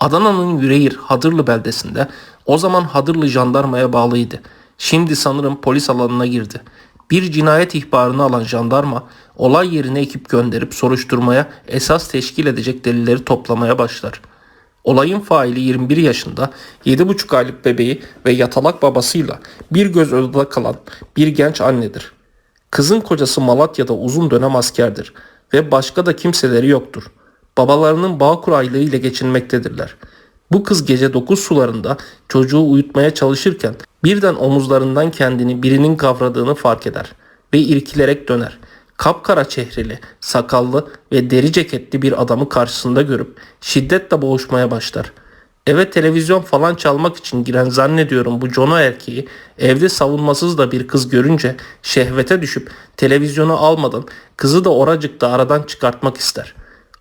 Adana'nın Yüreğir Hadırlı beldesinde o zaman Hadırlı jandarmaya bağlıydı. Şimdi sanırım polis alanına girdi. Bir cinayet ihbarını alan jandarma olay yerine ekip gönderip soruşturmaya esas teşkil edecek delilleri toplamaya başlar. Olayın faili 21 yaşında 7,5 aylık bebeği ve yatalak babasıyla bir göz odada kalan bir genç annedir. Kızın kocası Malatya'da uzun dönem askerdir ve başka da kimseleri yoktur. Babalarının Bağkur aylığı ile geçinmektedirler. Bu kız gece 9 sularında çocuğu uyutmaya çalışırken birden omuzlarından kendini birinin kavradığını fark eder ve irkilerek döner. Kapkara çehreli, sakallı ve deri ceketli bir adamı karşısında görüp şiddetle boğuşmaya başlar. Eve televizyon falan çalmak için giren zannediyorum bu Jono erkeği evde savunmasız da bir kız görünce şehvete düşüp televizyonu almadan kızı da oracıkta aradan çıkartmak ister.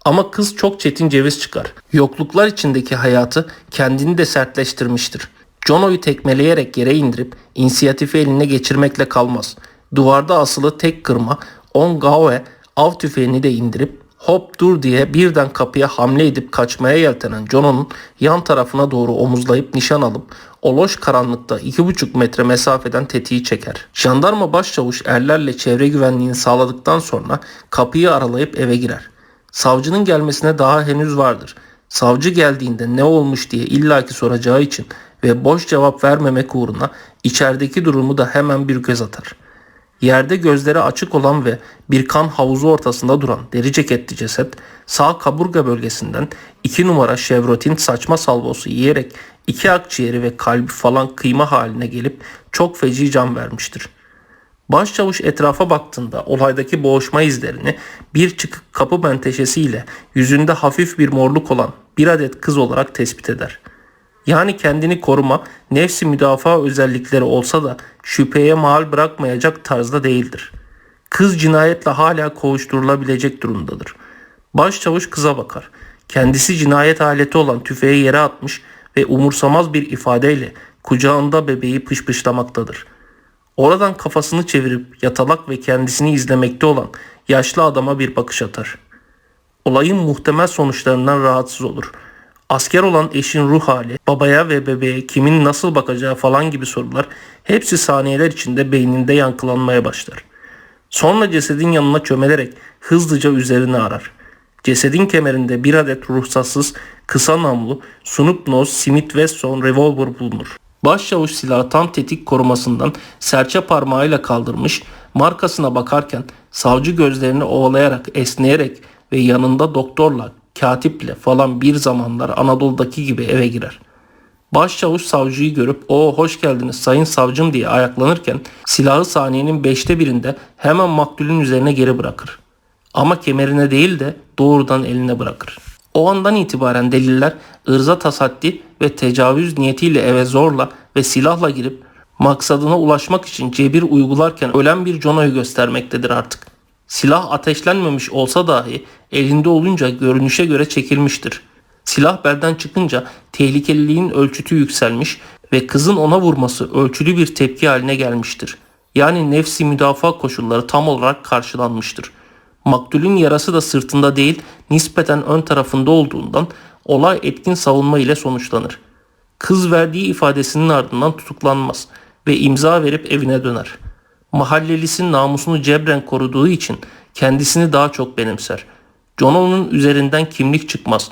Ama kız çok çetin ceviz çıkar. Yokluklar içindeki hayatı kendini de sertleştirmiştir. Jono'yu tekmeleyerek yere indirip inisiyatifi eline geçirmekle kalmaz. Duvarda asılı tek kırma On Gaoe av tüfeğini de indirip hop dur diye birden kapıya hamle edip kaçmaya yeltenen Jono'nun yan tarafına doğru omuzlayıp nişan alıp oloş karanlıkta iki buçuk metre mesafeden tetiği çeker. Jandarma başçavuş erlerle çevre güvenliğini sağladıktan sonra kapıyı aralayıp eve girer. Savcının gelmesine daha henüz vardır. Savcı geldiğinde ne olmuş diye illaki soracağı için ve boş cevap vermemek uğruna içerideki durumu da hemen bir göz atar. Yerde gözleri açık olan ve bir kan havuzu ortasında duran deri ceketli ceset sağ kaburga bölgesinden 2 numara Chevrolet'in saçma salvosu yiyerek iki akciğeri ve kalbi falan kıyma haline gelip çok feci can vermiştir. Başçavuş etrafa baktığında olaydaki boğuşma izlerini bir çıkık kapı menteşesiyle yüzünde hafif bir morluk olan bir adet kız olarak tespit eder. Yani kendini koruma, nefsi müdafaa özellikleri olsa da şüpheye mal bırakmayacak tarzda değildir. Kız cinayetle hala kovuşturulabilecek durumdadır. Başçavuş kıza bakar. Kendisi cinayet aleti olan tüfeği yere atmış ve umursamaz bir ifadeyle kucağında bebeği pışpışlamaktadır. Oradan kafasını çevirip yatalak ve kendisini izlemekte olan yaşlı adama bir bakış atar. Olayın muhtemel sonuçlarından rahatsız olur. Asker olan eşin ruh hali, babaya ve bebeğe kimin nasıl bakacağı falan gibi sorular hepsi saniyeler içinde beyninde yankılanmaya başlar. Sonra cesedin yanına çömelerek hızlıca üzerine arar. Cesedin kemerinde bir adet ruhsatsız, kısa namlu, Snoop Nose Smith Wesson revolver bulunur. Başçavuş silahı tam tetik korumasından serçe parmağıyla kaldırmış, markasına bakarken savcı gözlerini ovalayarak esneyerek ve yanında doktorla, katiple falan bir zamanlar Anadolu'daki gibi eve girer. Başçavuş savcıyı görüp o hoş geldiniz sayın savcım diye ayaklanırken silahı saniyenin beşte birinde hemen maktulün üzerine geri bırakır. Ama kemerine değil de doğrudan eline bırakır. O andan itibaren deliller ırza tasaddi ve tecavüz niyetiyle eve zorla ve silahla girip maksadına ulaşmak için cebir uygularken ölen bir Jono'yu göstermektedir artık. Silah ateşlenmemiş olsa dahi elinde olunca görünüşe göre çekilmiştir. Silah belden çıkınca tehlikeliliğin ölçütü yükselmiş ve kızın ona vurması ölçülü bir tepki haline gelmiştir. Yani nefsi müdafaa koşulları tam olarak karşılanmıştır. Maktulün yarası da sırtında değil nispeten ön tarafında olduğundan olay etkin savunma ile sonuçlanır. Kız verdiği ifadesinin ardından tutuklanmaz ve imza verip evine döner. Mahallelisin namusunu cebren koruduğu için kendisini daha çok benimser. Jono'nun üzerinden kimlik çıkmaz.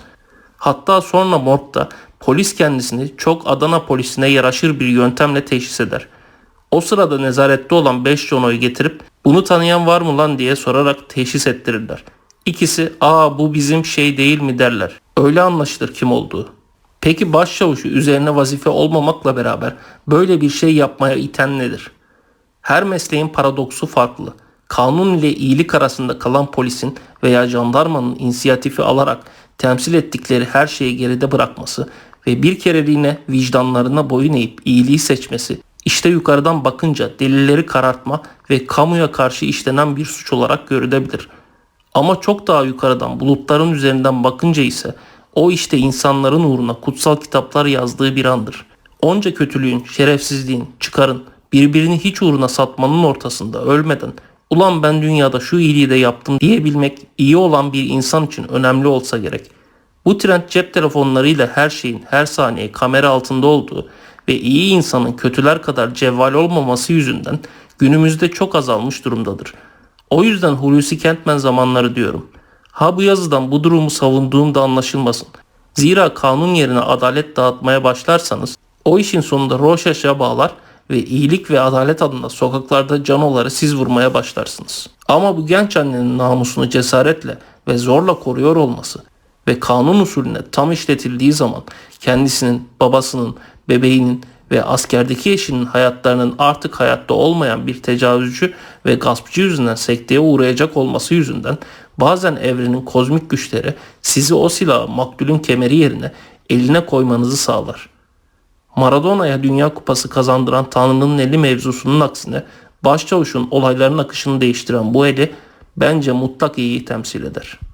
Hatta sonra morgda polis kendisini çok Adana polisine yaraşır bir yöntemle teşhis eder. O sırada nezarette olan 5 Jono'yu getirip bunu tanıyan var mı lan diye sorarak teşhis ettirirler. İkisi aa bu bizim şey değil mi derler. Öyle anlaşılır kim olduğu. Peki başçavuşu üzerine vazife olmamakla beraber böyle bir şey yapmaya iten nedir? Her mesleğin paradoksu farklı. Kanun ile iyilik arasında kalan polisin veya jandarmanın inisiyatifi alarak temsil ettikleri her şeyi geride bırakması ve bir kereliğine vicdanlarına boyun eğip iyiliği seçmesi işte yukarıdan bakınca delilleri karartma ve kamuya karşı işlenen bir suç olarak görülebilir. Ama çok daha yukarıdan bulutların üzerinden bakınca ise o işte insanların uğruna kutsal kitaplar yazdığı bir andır. Onca kötülüğün, şerefsizliğin, çıkarın, birbirini hiç uğruna satmanın ortasında ölmeden ulan ben dünyada şu iyiliği de yaptım diyebilmek iyi olan bir insan için önemli olsa gerek. Bu trend cep telefonlarıyla her şeyin her saniye kamera altında olduğu ve iyi insanın kötüler kadar cevval olmaması yüzünden günümüzde çok azalmış durumdadır. O yüzden Hulusi Kentmen zamanları diyorum. Ha bu yazıdan bu durumu savunduğum da anlaşılmasın. Zira kanun yerine adalet dağıtmaya başlarsanız o işin sonunda Roşaş'a bağlar ve iyilik ve adalet adına sokaklarda canoları siz vurmaya başlarsınız. Ama bu genç annenin namusunu cesaretle ve zorla koruyor olması ve kanun usulüne tam işletildiği zaman kendisinin, babasının, bebeğinin ve askerdeki eşinin hayatlarının artık hayatta olmayan bir tecavüzcü ve gaspçı yüzünden sekteye uğrayacak olması yüzünden bazen evrenin kozmik güçleri sizi o silahı maktulün kemeri yerine eline koymanızı sağlar. Maradona'ya Dünya Kupası kazandıran Tanrı'nın eli mevzusunun aksine başçavuşun olayların akışını değiştiren bu eli bence mutlak iyiyi temsil eder.''